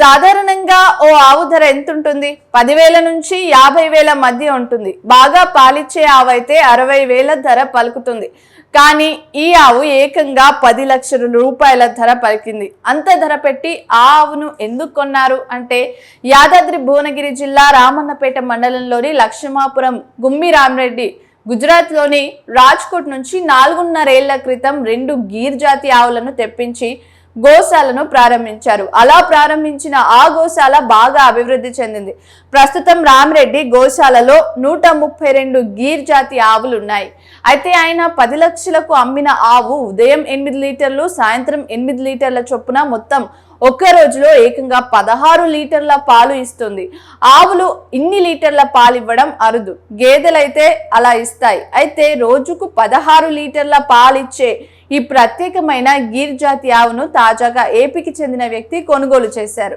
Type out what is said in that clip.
సాధారణంగా ఓ ఆవు ధర ఎంత ఉంటుంది పదివేల నుంచి యాభై వేల మధ్య ఉంటుంది. బాగా పాలిచ్చే ఆవు అయితే అరవై వేల ధర పలుకుతుంది. కానీ ఈ ఆవు ఏకంగా పది లక్షల రూపాయల ధర పలికింది. అంత ధర పెట్టి ఆ ఆవును ఎందుకు కొన్నారు? అంటే యాదాద్రి భువనగిరి జిల్లా రామన్నపేట మండలంలోని లక్ష్మాపురం గుమ్మి రామరెడ్డి గుజరాత్లోని రాజ్కోట్ నుంచి నాలుగున్నరేళ్ళ క్రితం రెండు గీర్ జాతి ఆవులను తెప్పించి గోశాలను ప్రారంభించారు. అలా ప్రారంభించిన ఆ గోశాల బాగా అభివృద్ధి చెందింది. ప్రస్తుతం రామరెడ్డి గోశాలలో నూట ముప్పై రెండు గీర్ జాతి ఆవులు ఉన్నాయి. అయితే ఆయన పది లక్షలకు అమ్మిన ఆవు ఉదయం ఎనిమిది లీటర్లు సాయంత్రం ఎనిమిది లీటర్ల చొప్పున మొత్తం ఒక్క రోజులో ఏకంగా పదహారు లీటర్ల పాలు ఇస్తుంది. ఆవులు ఇన్ని లీటర్ల పాలు ఇవ్వడం అరుదు. గేదెలైతే అలా ఇస్తాయి. అయితే రోజుకు పదహారు లీటర్ల పాలు ఇచ్చే ఈ ప్రత్యేకమైన గిర్ జాతి ఆవును తాజాగా ఏపీకి చెందిన వ్యక్తి కొనుగోలు చేశారు.